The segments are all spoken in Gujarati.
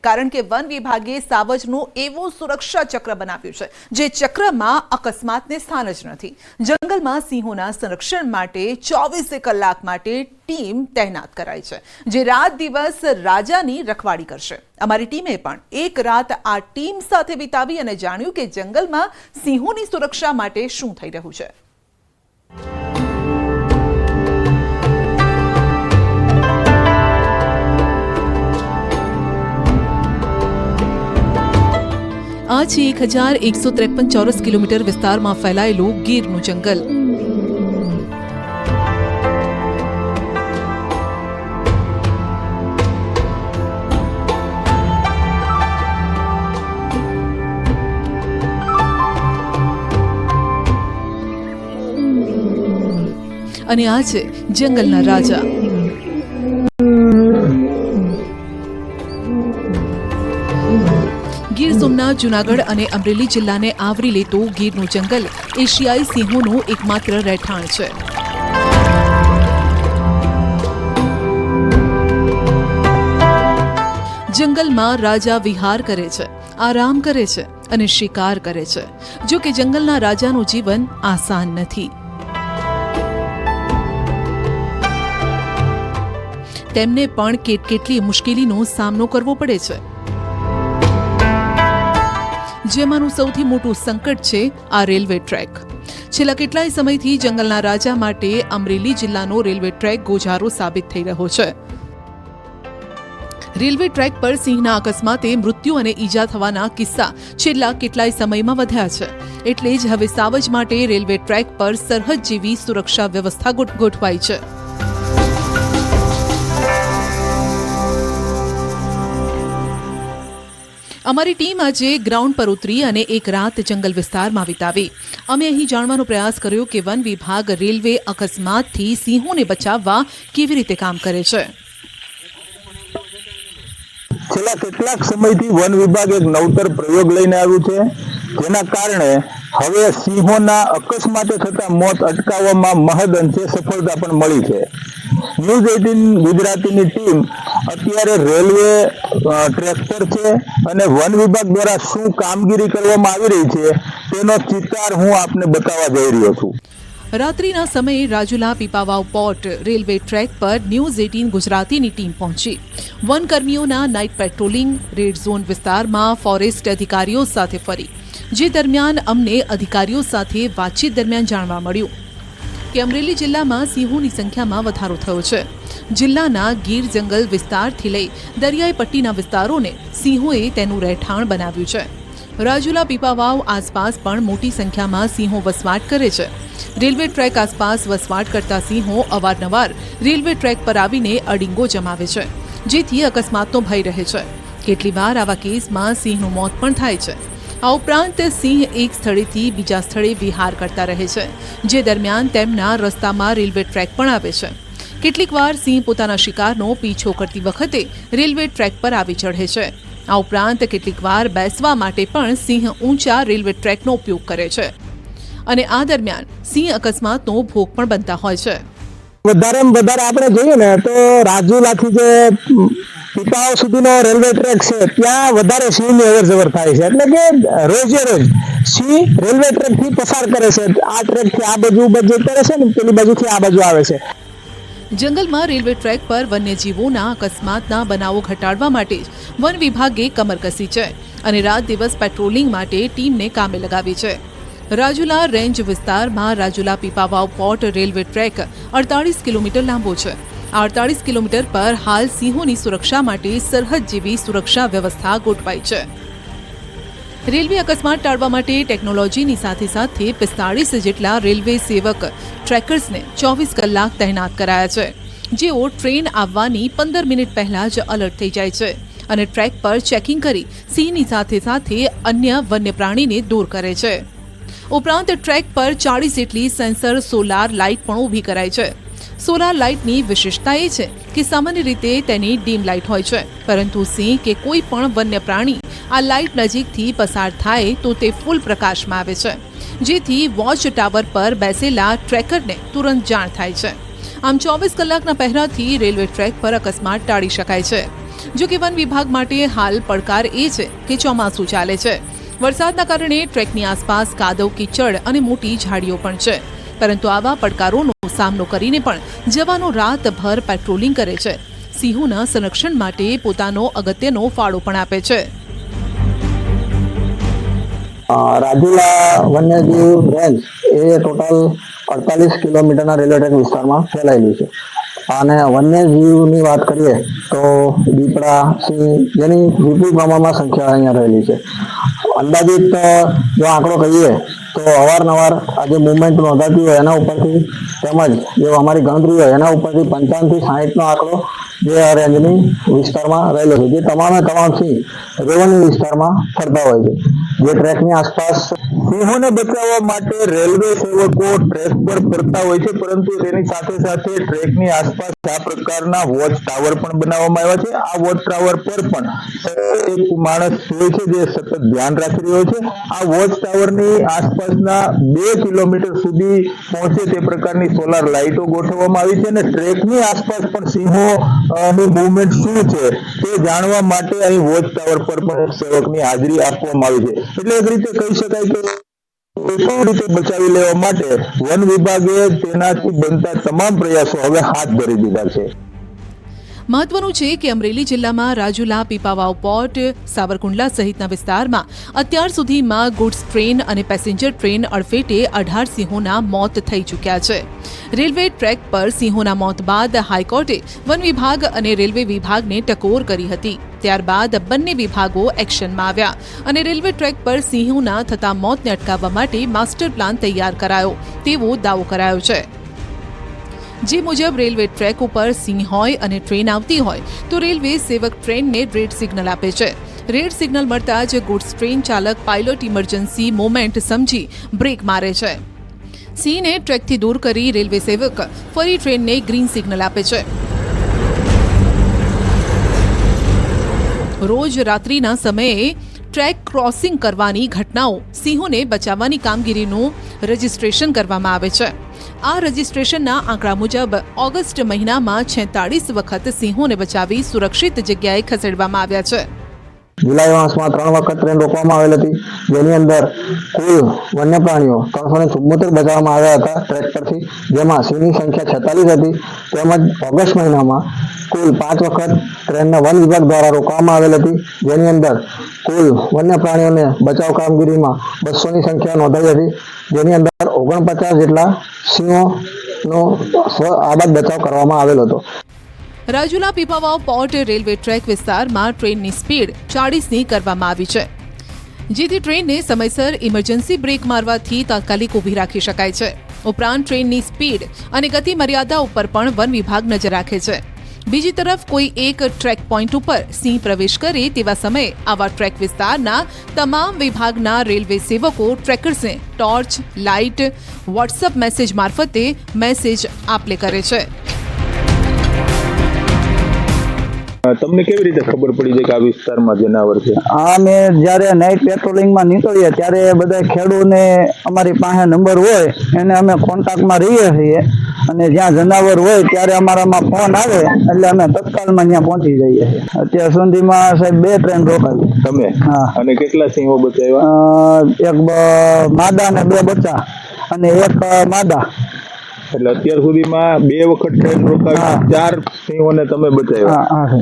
કારણ કે વન વિભાગે સાવજનું એવું સુરક્ષા ચક્ર બનાવ્યું છે, જે ચક્રમાં અકસ્માતને સ્થાન જ નથી. જંગલમાં સિંહોના સંરક્ષણ માટે ચોવીસે કલાક માટે ટીમ તહેનાત કરાઈ છે, જે રાત દિવસ રાજાની રખવાડી કરશે. અમારી ટીમે પણ એક રાત આ ટીમ સાથે વિતાવી અને જાણ્યું કે જંગલમાં સિંહોની સુરક્ષા માટે શું થઈ રહ્યું છે. આ છે એક હજાર એકસો ત્રેપન ચોરસ કિલોમીટર વિસ્તારમાં ફેલાયેલું ગીરનું જંગલ અને આ છે જંગલના રાજા ગીર સોમનાથ, જુનાગઢ અને અમરેલી જિલ્લાને આવરી લેતું ગીરનું જંગલ એશિયાઈ સિંહોનું એકમાત્ર રહેઠાણ છે. જંગલમાં રાજા વિહાર કરે છે, આરામ કરે છે અને શિકાર કરે છે. જો કે જંગલના રાજાનું જીવન આસાન નથી. તેમને પણ કેટકેટલી મુશ્કેલીનો સામનો કરવો પડે છે. જેમાંનું સૌથી મોટું સંકટ છે આ રેલવે ટ્રેક. છેલ્લા કેટલાય સમયથી જંગલના રાજા માટે અમરેલી જિલ્લાનો રેલવે ટ્રેક ગોજારો સાબિત થઈ રહ્યો છે. રેલવે ટ્રેક પર સિંહના અકસ્માતે મૃત્યુ અને ઈજા થવાના કિસ્સા છેલ્લા કેટલાય સમયમાં વધ્યા છે. એટલે જ હવે સાવજ માટે રેલવે ટ્રેક પર સરહદ જેવી સુરક્ષા વ્યવસ્થા ગોઠવાઈ છે. અમારી ટીમ આજે ગ્રાઉન્ડ પર ઉતરી અને એક રાત જંગલ વિસ્તારમાં વિતાવી. અમે અહીં જાણવાનો પ્રયાસ કર્યો કે વન વિભાગ રેલવે અકસ્માતથી સિંહોને બચાવવા કેવી રીતે કામ કરે છે. છેલ્લા કેટલાક સમયથી વન વિભાગ એક નવતર પ્રયોગ લઈને આવ્યું છે, જેના કારણે હવે સિંહોના અકસ્માતે થતા મોત અટકાવવામાં મહદ અંશે સફળતા પણ મળી છે. ન્યૂઝ એટીન ગુજરાતીની ટીમ અત્યારે રેલવે ટ્રેક્ટર છે અને વન વિભાગ દ્વારા શું કામગીરી કરવામાં આવી રહી છે, તેનો ચિતાર હું આપને બતાવવા જઈ રહ્યો છું. રાત્રિના સમયે Rajula Pipavav port railway track પર ન્યૂઝ એટીન ગુજરાતીની ટીમ પહોંચી. વનકર્મીઓના નાઇટ પેટ્રોલિંગ, રેડ ઝોન વિસ્તારમાં ફોરેસ્ટ અધિકારીઓ સાથે ફરી, જે દરમિયાન અમને અધિકારીઓ સાથે વાતચીત દરમિયાન જાણવા મળ્યું. કે અમરેલી જિલ્લામાં સિંહોની સંખ્યામાં વધારો થયો છે. જિલ્લાના ગીર જંગલ વિસ્તારથી લઈ દરિયાઈ પટ્ટીના વિસ્તારોને સિંહોએ તેનું રહેઠાણ બનાવ્યું છે. રાજુલા પીપાવાવ આસપાસ પણ મોટી સંખ્યામાં સિંહો વસવાટ કરે છે. રેલવે ટ્રેક આસપાસ વસવાટ કરતા સિંહો અવારનવાર રેલવે ટ્રેક પર આવીને અડિંગો જમાવે છે, જેથી અકસ્માતનો ભય રહે છે. કેટલીવાર આવા કેસમાં સિંહનું મોત પણ થાય છે. આ ઉપરાંત સિંહ એક સ્થળેથી બીજા સ્થળે વિહાર કરતા રહે છે, જે દરમિયાન તેમના રસ્તામાં રેલવે ટ્રેક પણ આવે છે. કેટલીક વાર સિંહ પોતાના શિકારનો પીછો કરતી વખતે રેલવે ટ્રેક પર આવી ચઢે છે. આ ઉપરાંત કેટલીક વાર બેસવા માટે પણ સિંહ ઊંચા રેલવે ટ્રેકનો ઉપયોગ કરે છે. અને આ દરમિયાન સિંહ અકસ્માતનો ભોગ પણ બનતા હોય છે. વધારે વધારે આપણે જોઈએ ને, તો રાજુલાથી જે પીપાઓ સુધીનો રેલવે ટ્રેક છે, ત્યાં વધારે સિંહની અવર જવર થાય છે. એટલે કે રોજે રોજ સિંહ રેલવે ટ્રેકથી પસાર કરે છે. આ ટ્રેકથી આ બાજુ બાજુ કરે છે ને, પેલી બાજુથી આ બાજુ આવે છે. જંગલમાં રેલવે ટ્રેક પર વન્યજીવોના અકસ્માતના બનાવો ઘટાડવા માટે વન વિભાગે કમર કસી છે અને રાત દિવસ પેટ્રોલિંગ માટે ટીમને કામે લગાવી છે. રાજુલા રેન્જ વિસ્તારમાં Rajula Pipavav port railway track અડતાળીસ kilometre લાંબો છે. અડતાળીસ કિલોમીટર પર હાલ સિંહોની સુરક્ષા માટે સરહદ જેવી સુરક્ષા વ્યવસ્થા ગોઠવાઈ છે. રેલવે અકસ્માત ટાળવા માટે ટેકનોલોજીની સાથે સાથે પિસ્તાળીસ જેટલા રેલવે સેવક ટ્રેકર્સને ચોવીસ કલાક તહેનાત કરાયા છે, જેઓ ટ્રેન આવવાની પંદર મિનિટ પહેલા જ અલર્ટ થઈ જાય છે અને ટ્રેક પર ચેકિંગ કરી સિંહની સાથે સાથે અન્ય વન્ય પ્રાણીને દૂર કરે છે. ઉપરાંત ટ્રેક પર ચાળીસ જેટલી સેન્સર સોલાર લાઇટ પણ ઊભી કરાઈ છે. સોલાર લાઇટની વિશેષતા એ છે કે સામાન્ય રીતે તેની ડીમ લાઇટ હોય છે, પરંતુ સિંહ કે કોઈ પણ વન્ય પ્રાણી આ લાઇટ નજીકથી પસાર થાય તો તે ફૂલ પ્રકાશમાં આવે છે. જેથી વોચ ટાવર પર બેસેલા ટ્રેકરને તુરંત જાણ થાય છે. આમ ચોવીસ કલાકના પહેરાથી રેલવે ટ્રેક પર અકસ્માત ટાળી શકાય છે. જો કે વન વિભાગ માટે હાલ પડકાર એ છે કે ચોમાસું ચાલે છે. વરસાદના કારણે ટ્રેકની આસપાસ કાદવ કીચડ અને મોટી ઝાડીઓ પણ છે. પરંતુ આવા પડકારોનો સામનો કરીને પણ જવાનો રાતભર પેટ્રોલિંગ કરે છે. સિંહોના સંરક્ષણ માટે પોતાનો અગત્યનો ફાળો પણ આપે છે. રાજુલા વન્યજીવ રેન્જ એ ટોટલ અડતાલીસ કિલોમીટરના રેલવે ટ્રેક વિસ્તારમાં ફેલાયેલી છે. અને વન્યજીવની વાત કરીએ તો દીપડા સિંહ જેની વિપુલ પ્રમાણમાં સંખ્યા અહીંયા રહેલી છે. અંદાજિત જો આંકડો કહીએ તો અવારનવાર આ જે મુવમેન્ટ નોંધાતી હોય એના ઉપરથી તેમજ, જે અમારી ગણતરી હોય એના ઉપરથી પંચાવનથી સાહીઠનો આંકડો જે આ રેન્જની વિસ્તારમાં રહેલો છે. જે તમામે તમામ સિંહ રેવન્યુ વિસ્તારમાં ફરતા હોય છે. જે ટ્રેકની આસપાસ સિંહોને બચાવવા માટે રેલવે સેવકો ટ્રેક પર ફરતા હોય છે, પરંતુ તેની સાથે સાથે ટ્રેકની આસપાસ આ પ્રકારના વોચ ટાવર પણ બનાવવામાં આવ્યા છે. આ વોચ ટાવર પર પણ એક માણસ હોય છે જે સતત ધ્યાન રાખી રહ્યો છે. આ વોચ ટાવરની આસપાસના બે કિલોમીટર સુધી પહોંચે તે પ્રકારની સોલાર લાઇટો ગોઠવવામાં આવી છે અને ટ્રેકની આસપાસ પણ સિંહો નું મુવમેન્ટ શું છે તે જાણવા માટે અહીં વોચ ટાવર પર પણ સેવકની હાજરી આપવામાં આવી છે. એટલે એક રીતે કહી શકાય કે કોઈ રીતે બચાવી લેવા માટે વન વિભાગે તેનાથી બનતા તમામ પ્રયાસો હવે હાથ ધરી દીધા છે. મહત્વનું છે કે અમરેલી જિલ્લામાં રાજુલા, પીપાવાવ પોર્ટ, સાવરકુંડલા સહિતના વિસ્તારમાં અત્યાર સુધીમાં ગુડ્સ ટ્રેન અને પેસેન્જર ટ્રેન અડફેટે અઢાર સિંહોના મોત થઈ ચૂક્યા છે. રેલવે ટ્રેક પર સિંહોના મોત બાદ હાઈકોર્ટે વન વિભાગ અને રેલવે વિભાગને ટકોર કરી હતી. ત્યારબાદ બંને વિભાગો એક્શનમાં આવ્યા અને રેલવે ટ્રેક પર સિંહોના થતા મોતને અટકાવવા માટે માસ્ટર પ્લાન તૈયાર કરાયો. તેવો દાવો કરાયો છે. જે મુજબ રેલવે ટ્રેક ઉપર સિંહ હોય અને ટ્રેન આવતી હોય, તો રેલવે સેવક ટ્રેનને રેડ સિગ્નલ આપે છે. રેડ સિગ્નલ મળતા જ ગુડ્સ ટ્રેન ચાલક પાયલોટ ઇમરજન્સી મોમેન્ટ સમજી બ્રેક મારે છે. સિંહને ટ્રેકથી દૂર કરી રેલવે સેવક ફરી ટ્રેનને ગ્રીન સિગ્નલ આપે છે. રોજ રાત્રિના સમયે ટ્રેક ક્રોસિંગ કરવાની ઘટનાઓ સિંહોને બચાવવાની કામગીરીનું રજિસ્ટ્રેશન કરવામાં આવે છે. આ રજિસ્ટ્રેશનના આંકડા મુજબ ઓગસ્ટ મહિનામાં છેતાળીસ વખત સિંહોને બચાવી સુરક્ષિત જગ્યાએ ખસેડવામાં આવ્યા છે. જુલાઈ માસમાં ત્રણ વખત ટ્રેન રોકવામાં આવેલ હતી. જેની અંદર કુલ વન્ય પ્રાણીઓ ત્રણસો ને ચુમ્મોતેર બચાવવામાં આવ્યા હતા ટ્રેક પરથી જેમાં સિંહની સંખ્યા છેતાલીસ હતી. તેમજ ઓગસ્ટ મહિનામાં કુલ પાંચ વખત ટ્રેનને વન વિભાગ દ્વારા રોકવામાં આવેલ હતી. જેની અંદર કુલ વન્ય પ્રાણીઓને બચાવ કામગીરીમાં બસોની સંખ્યા નોંધાઈ હતી. જેની અંદર ઓગણપચાસ જેટલા સિંહોનો આબાદ બચાવ કરવામાં આવેલો હતો. Rajula Pipavav port railway track વિસ્તારમાં ટ્રેનની સ્પીડ ચાળીસની કરવામાં આવી છે. જેથી ટ્રેનને સમયસર ઇમરજન્સી બ્રેક મારવાથી તાત્કાલિક ઊભી રાખી શકાય છે. ઉપરાંત ટ્રેનની સ્પીડ અને ગતિ મર્યાદા ઉપર પણ વન વિભાગ નજર રાખે છે. બીજી તરફ કોઈ એક ટ્રેક પોઈન્ટ ઉપર સિંહ પ્રવેશ કરે તેવા સમયે આવા ટ્રેક વિસ્તારના તમામ વિભાગના રેલવે સેવકો ટ્રેકર્સને ટોર્ચ, લાઇટ વોટ્સઅપ મેસેજ મારફતે મેસેજ આપલે કરે છે. તમને કેવી રીતે ખબર પડી છે કે આ વિસ્તારમાં જનાવર છે? આ અમે જ્યારે નાઇટ પેટ્રોલિંગમાં નીકળીએ ત્યારે બધા ખેડૂતને અમારી પાસે નંબર હોય એને અમે કોન્ટેક્ટમાં રહીએ છીએ. અને જ્યાં જનાવર હોય ત્યારે અમારામાં ફોન આવે એટલે અમે તત્કાલમાં ત્યાં પહોંચી જઈએ. અત્યાર સુધીમાં સાહેબ બે ટ્રેન રોકાવી તમે? હા. અને કેટલા સિંહો બચાવ્યા? એક બ- માદા ને બે બચ્ચા. અને એક માદા. એટલે અત્યાર સુધીમાં બે વખત ટ્રેન રોકાવી ચાર સિંહોને તમે બચાવ્યા.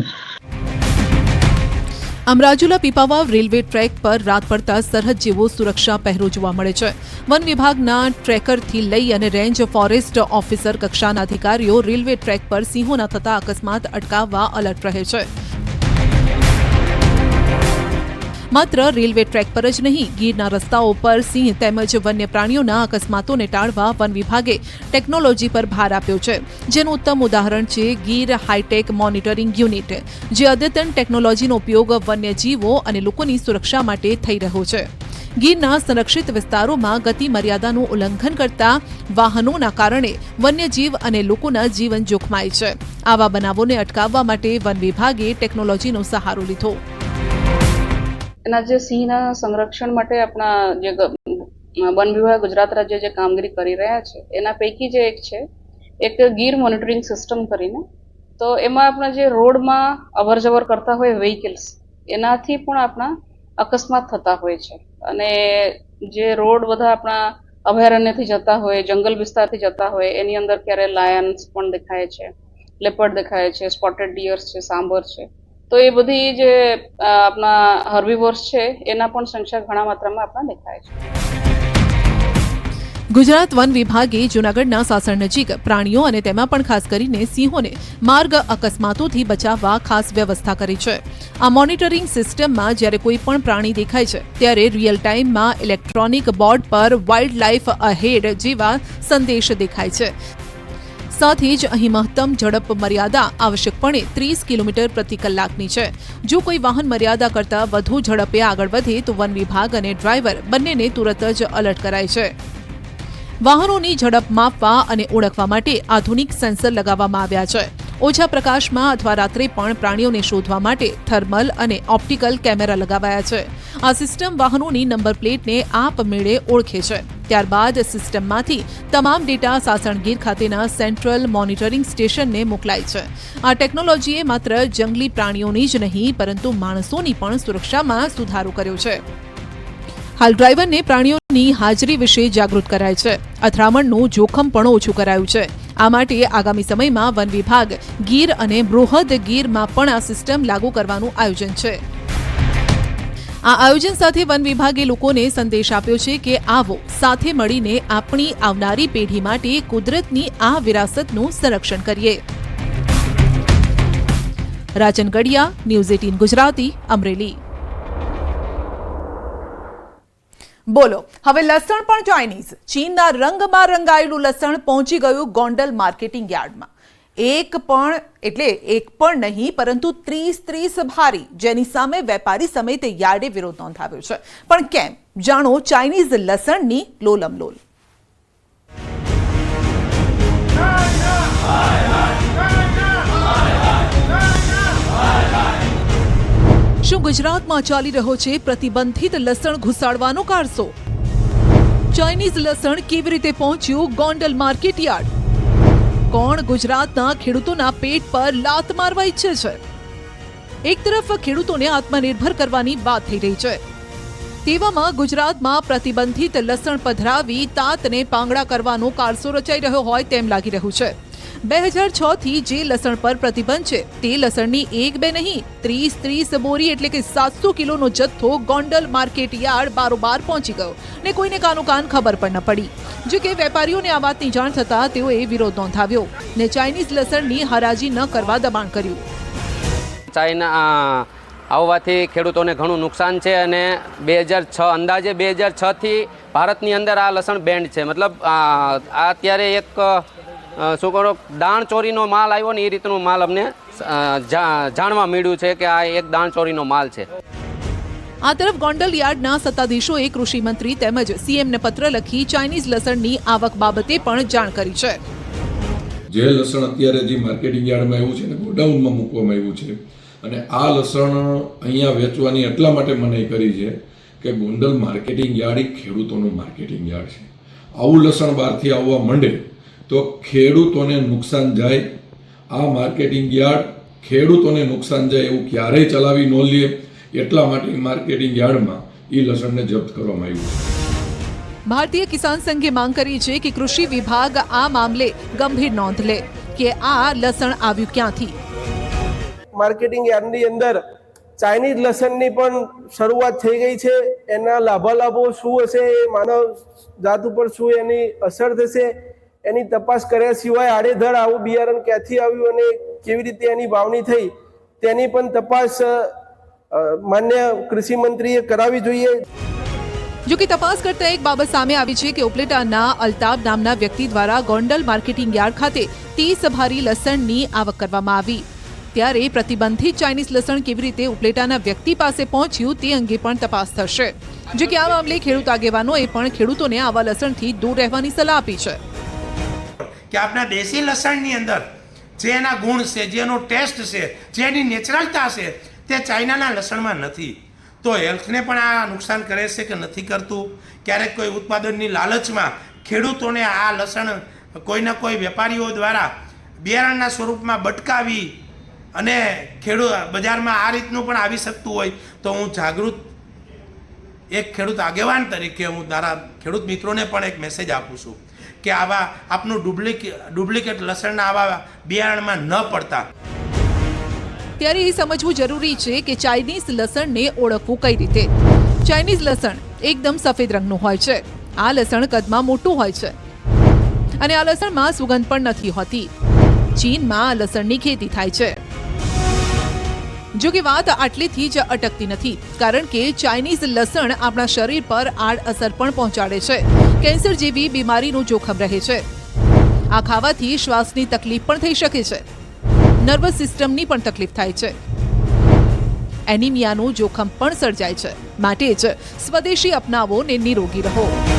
આમ રાજુલા પીપાવાવ રેલવે ટ્રેક પર રાત પડતા સરહદ જેવો સુરક્ષા પહેરો જોવા મળે છે. વન વિભાગના ટ્રેકરથી લઈ અને રેન્જ ફોરેસ્ટ ઓફિસર કક્ષાના અધિકારીઓ રેલવે ટ્રેક પર સિંહોના થતા અકસ્માત અટકાવવા અલર્ટ રહે છે. માત્ર રેલવે ટ્રેક પર જ નહીં, ગીરના રસ્તાઓ પર સિંહ તેમજ વન્ય પ્રાણીઓના અકસ્માતોને ટાળવા વન વિભાગે ટેકનોલોજી પર ભાર આપ્યો છે. જેનું ઉત્તમ ઉદાહરણ છે ગીર હાઈટેક મોનિટરિંગ યુનિટ, જે અદ્યતન ટેકનોલોજીનો ઉપયોગ વન્યજીવો અને લોકોની સુરક્ષા માટે થઈ રહ્યો છે. ગીરના સંરક્ષિત વિસ્તારોમાં ગતિ મર્યાદાનું ઉલ્લંઘન કરતા વાહનોના કારણે વન્યજીવ અને લોકોના જીવન જોખમાય છે. આવા બનાવોને અટકાવવા માટે વન વિભાગે ટેકનોલોજીનો સહારો લીધો. એના જે સિંહના સંરક્ષણ માટે આપણા જે વન વિભાગ ગુજરાત રાજ્ય જે કામગીરી કરી રહ્યા છે, એના પૈકી જે એક છે, એક ગીર મોનિટરિંગ સિસ્ટમ કરીને, તો એમાં આપણા જે રોડમાં અવર જવર કરતા હોય વ્હીકલ્સ, એનાથી પણ આપણા અકસ્માત થતા હોય છે. અને જે રોડ બધા આપણા અભયારણ્યથી જતા હોય, જંગલ વિસ્તારથી જતા હોય, એની અંદર ક્યારે લાયન્સ પણ દેખાય છે, લેપર્ડ દેખાય છે, સ્પોટેડ ડિયર્સ છે, સાંભર છે તો એ બધી જે આપણા હર્બીવોર્સ છે, એના પણ સંખ્યા ઘણા માત્રામાં આપણા દેખાય છે. ગુજરાત વન વિભાગે જૂનાગઢના સાસણ નજીક પ્રાણીઓ અને તેમાં પણ ખાસ કરીને સિંહોને માર્ગ અકસ્માતોથી બચાવવા ખાસ વ્યવસ્થા કરી છે. આ મોનિટરિંગ સિસ્ટમમાં જ્યારે કોઈ પણ પ્રાણી દેખાય છે, ત્યારે રિયલ ટાઈમમાં ઇલેક્ટ્રોનિક બોર્ડ પર વાઇલ્ડ લાઇફ અહેડ જેવા સંદેશ દેખાય છે. સાથે જ અહીં મહત્તમ ઝડપ મર્યાદા આવશ્યકપણે ત્રીસ કિલોમીટર પ્રતિ કલાકની છે. જો કોઈ વાહન મર્યાદા કરતાં વધુ ઝડપે આગળ વધે, તો વન વિભાગ અને ડ્રાઈવર બંનેને તુરત જ અલર્ટ કરાય છે. વાહનોની ઝડપ માપવા અને ઓળખવા માટે આધુનિક સેન્સર લગાવવામાં આવ્યા છે. ઓછા પ્રકાશમાં અથવા રાત્રે પણ પ્રાણીઓને શોધવા માટે થર્મલ અને ઓપ્ટિકલ કેમેરા લગાવાયા છે. આ સિસ્ટમ વાહનોની નંબર પ્લેટને આપમેળે ઓળખે છે. ત્યારબાદ સિસ્ટમમાંથી તમામ ડેટા સાસણગીર ખાતેના સેન્ટ્રલ મોનિટરિંગ સ્ટેશનને મોકલાય છે. આ ટેકનોલોજીએ માત્ર જંગલી પ્રાણીઓની જ નહીં, પરંતુ માણસોની પણ સુરક્ષામાં સુધારો કર્યો છે. હાલ ડ્રાઈવરને પ્રાણીઓની હાજરી વિશે જાગૃત કરાય છે. અથડામણનું જોખમ પણ ઓછું કરાયું છે. આ માટે આગામી સમયમાં વન વિભાગ ગીર અને બૃહદ ગીરમાં પણ આ સિસ્ટમ લાગુ કરવાનું આયોજન છે. આ આયોજન સાથે વન વિભાગે લોકોને સંદેશ આપ્યો છે કે આવો, સાથે મળીને આપણી આવનારી પેઢી માટે કુદરતની આ વિરાસતનું સંરક્ષણ કરીએ. Rajan Gadiya news eighteen Gujarati, Amreli. બોલો, હવે લસણ પણ ચાઇનીઝ ચીનના રંગમાં રંગાયેલું લસણ પહોંચી ગયું ગોંડલ માર્કેટિંગ યાર્ડમાં. એક પણ, એટલે એક પણ નહીં, પરંતુ ત્રીસ ત્રીસ ભારી. જેની સામે વેપારી સમેત યાર્ડે વિરોધ નોંધાવ્યો છે. પણ કેમ? જાણો ચાઇનીઝ લસણની લોલમ લોલ શું ગુજરાતમાં ચાલી રહ્યો છે, પ્રતિબંધિત લસણ ઘુસાડવાનો કારસો. ચાઇનીઝ લસણ કેવી રીતે પહોંચ્યું? Gondal market yard. કોણ ગુજરાતના ખેડૂતોના પેટ પર લાત મારવા ઈચ્છે છે? એક તરફ ખેડૂતોને આત્મનિર્ભર કરવાની વાત થઈ રહી છે. તેવામાં ગુજરાતમાં પ્રતિબંધિત લસણ પધરાવી તાતને પાંગડા કરવાનો કારસો રચાઈ રહ્યો હોય તેમ લાગી રહ્યું છે. બે હજાર છ થી જે લસણ પર પ્રતિબંધ છે, તે લસણની એક બે નહીં, ત્રીસ ત્રીસ બોરી એટલે કે સાતસો કિલોનો જથ્થો ગોંડલ માર્કેટ યાર્ડ બારોબાર પહોંચી ગયો ને કોઈને કાનો કાન ખબર પણ ન પડી. જો કે વેપારીઓને આ વાતની જાણ થતાં તેઓએ વિરોધ નોંધાવ્યો ને ચાઇનીઝ લસણની હરાજી ન કરવા દબાણ કર્યું. ચાઇના આવવાથી ખેડૂતોને ઘણું નુકસાન છે અને બે હજાર છ, અંદાજે બે હજાર છથી ભારતની અંદર આ લસણ બેન્ડ છે. મતલબ આ અત્યારે એક શું કરો દાણ ચોરીનો માલ આવ્યો ને એ રીતનું માલ અમને જાણવા મળ્યું છે કે આ એક દાણ ચોરીનો માલ છે. આ તરફ ગોંડલ યાર્ડના સત્તાધીશોએ કૃષિ મંત્રી તેમજ સીએમને પત્ર લખી ચાઇનીઝ લસણની આવક બાબતે પણ જાણ કરી છે. જે લસણ અત્યારે જે માર્કેટિંગ યાર્ડમાં આવ્યું છે ને ગોડાઉનમાં મૂકવામાં આવ્યું છે અને આ લસણ અહીંયા વેચવાની એટલા માટે મનાઈ કરી છે કે ગોંડલ માર્કેટિંગ યાર્ડ એ ખેડૂતોનું માર્કેટિંગ યાર્ડ છે. આવું લસણ બહારથી આવવા માંડે તો ખેડૂતોને નુકસાન જાય. આ માર્કેટિંગ યાર્ડ ખેડૂતોને નુકસાન જાય એવું ક્યારેય ચલાવી ન લે. એટલા માટે માર્કેટિંગ યાર્ડમાં એ લસણને જપ્ત કરવામાં આવ્યું છે. ભારતીય કિસાન સંઘે માંગ કરી છે કે કૃષિ વિભાગ આ મામલે ગંભીર નોંધ લે કે આ લસણ આવ્યું ક્યાંથી? માર્કેટિંગ યાર્ડની અંદર ચાઇનીઝ લસણની પણ શરૂઆત થઈ ગઈ છે. એના લાભાલાભો શું હશે એ માનવ જાત ઉપર શું એની અસર થશે એની તપાસ કર્યા સિવાય આડેધડ આવું બિયારણ ક્યાંથી આવ્યું અને કેવી રીતે એની વાવણી થઈ, તેની પણ તપાસ માન્ય કૃષિ મંત્રીએ કરાવવી જોઈએ. જો કે તપાસ કરતા એક બાબત સામે આવી છે કે ઉપલેટાના અલ્તાબ નામના વ્યક્તિ દ્વારા ગોંડલ માર્કેટિંગ યાર્ડ ખાતે ત્રીસ ભારી લસણની આવક કરવામાં આવી. ત્યારે પ્રતિબંધિત ચાઇનીઝ લસણ કેવી રીતે ઉપલેટાના વ્યક્તિ પાસે પહોંચ્યું તે અંગે પણ તપાસ થશે. જો કે આ મામલે ખેડૂત આગેવાનોએ પણ ખેડૂતોને આવા લસણથી દૂર રહેવાની સલાહ આપી છે. કે આપણા દેશી લસણની અંદર જે એના ગુણ છે, જે એનો ટેસ્ટ છે, જે એની નેચરલતા છે, તે ચાઇનાના લસણમાં નથી. તો હેલ્થને પણ આ નુકસાન કરે છે કે નથી કરતું? ક્યારેક કોઈ ઉત્પાદનની લાલચમાં ખેડૂતોને આ લસણ કોઈના કોઈ વેપારીઓ દ્વારા બિયારણના સ્વરૂપમાં બટકાવી અને ખેડૂત બજારમાં આ રીતનું પણ આવી શકતું હોય, તો હું જાગૃત એક ખેડૂત આગેવાન તરીકે હું મારા ખેડૂત મિત્રોને પણ એક મેસેજ આપું છું. કે આવા આપનું ડુપ્લિકેટ ડુપ્લિકેટ લસણના આવા બિયારણમાં ન પડતા. ત્યારે એ સમજવું જરૂરી છે કે ચાઇનીઝ લસણને ઓળખવું કઈ રીતે? ચાઇનીઝ લસણ એકદમ સફેદ રંગનું હોય છે. આ લસણ કદમાં મોટું હોય છે. અને આ લસણમાં સુગંધ પણ નથી હોતી. ચીનમાં આ લસણની ખેતી થાય છે. જો કે વાત આટલેથી જ અટકતી નથી, કારણ કે ચાઇનીઝ લસણ આપણા શરીર પર આડઅસર પણ પહોંચાડે છે. કેન્સર જેવી બીમારીનું જોખમ રહે છે. આ ખાવાથી શ્વાસની તકલીફ પણ થઈ શકે છે. નર્વસ સિસ્ટમની પણ તકલીફ થાય છે. એનિમિયાનું જોખમ પણ સર્જાય છે. માટે જ સ્વદેશી અપનાવો ને નિરોગી રહો.